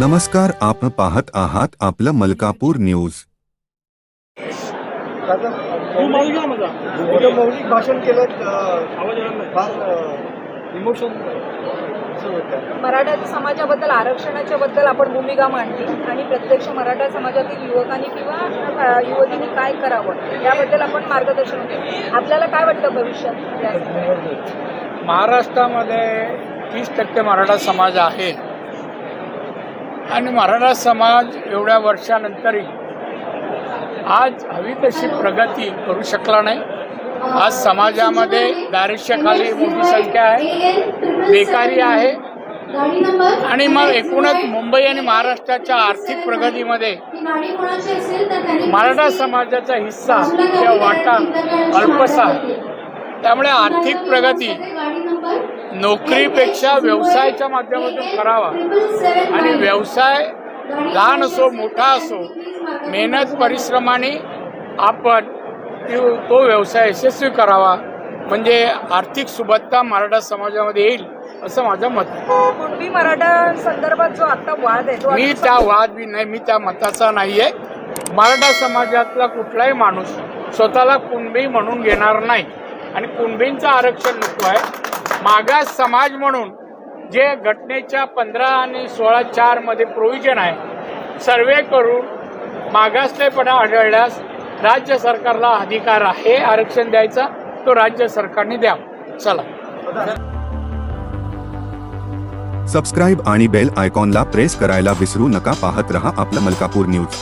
नमस्कार आपण पाहत आहात आपलं मलकापूर न्यूज. मौलिक भाषण केलं इमोशन मराठा समाजाबद्दल आरक्षणाच्या बद्दल आपण भूमिका मांडली आणि प्रत्यक्ष मराठा समाजातील युवकांनी किंवा युवतींनी काय करावं याबद्दल आपण मार्गदर्शन केलं. आपल्याला काय वाटतं भविष्यात? महाराष्ट्रामध्ये तीस टक्के मराठा समाज आहे. आणि मराठा समाज एवढ्या वर्षानंतरही आज हवी तशी प्रगती करू शकला नाही. आज समाजामध्ये दारिद्र्याखाली मोठी संख्या आहे. बेकारी आहे. आणि मग एकूणच मुंबई आणि महाराष्ट्राच्या आर्थिक प्रगतीमध्ये मराठा समाजाचा हिस्सा किंवा वाटा अल्पसा त्यामुळे आर्थिक प्रगती नोकरीपेक्षा व्यवसायाच्या माध्यमातून करावा. आणि व्यवसाय लहान असो मोठा असो मेहनत परिश्रमाने आपण तो- तो व्यवसाय यशस्वी करावा. म्हणजे आर्थिक सुबत्ता मराठा समाजामध्ये येईल असं माझं मत आहे. मराठा संदर्भात जो आता वाद आहे मी त्या वाद बी नाही मी त्या मताचा नाही आहे मराठा समाजातला कुठलाही माणूस स्वतःला कुणबी म्हणून घेणार नाही. आणि कुणबींचं आरक्षण नको आहे. मागास समाज म्हणून जे घटनेच्या पंधरा आणि सोळा चारमध्ये प्रोव्हिजन आहे सर्वे करून मागासलेपणा आढळल्यास राज्य सरकारला अधिकार आहे आरक्षण द्यायचा तो राज्य सरकारने द्यावा. चला. सबस्क्राईब आणि बेल आयकॉनला प्रेस करायला विसरू नका. पाहत रहा आपलं मलकापूर न्यूज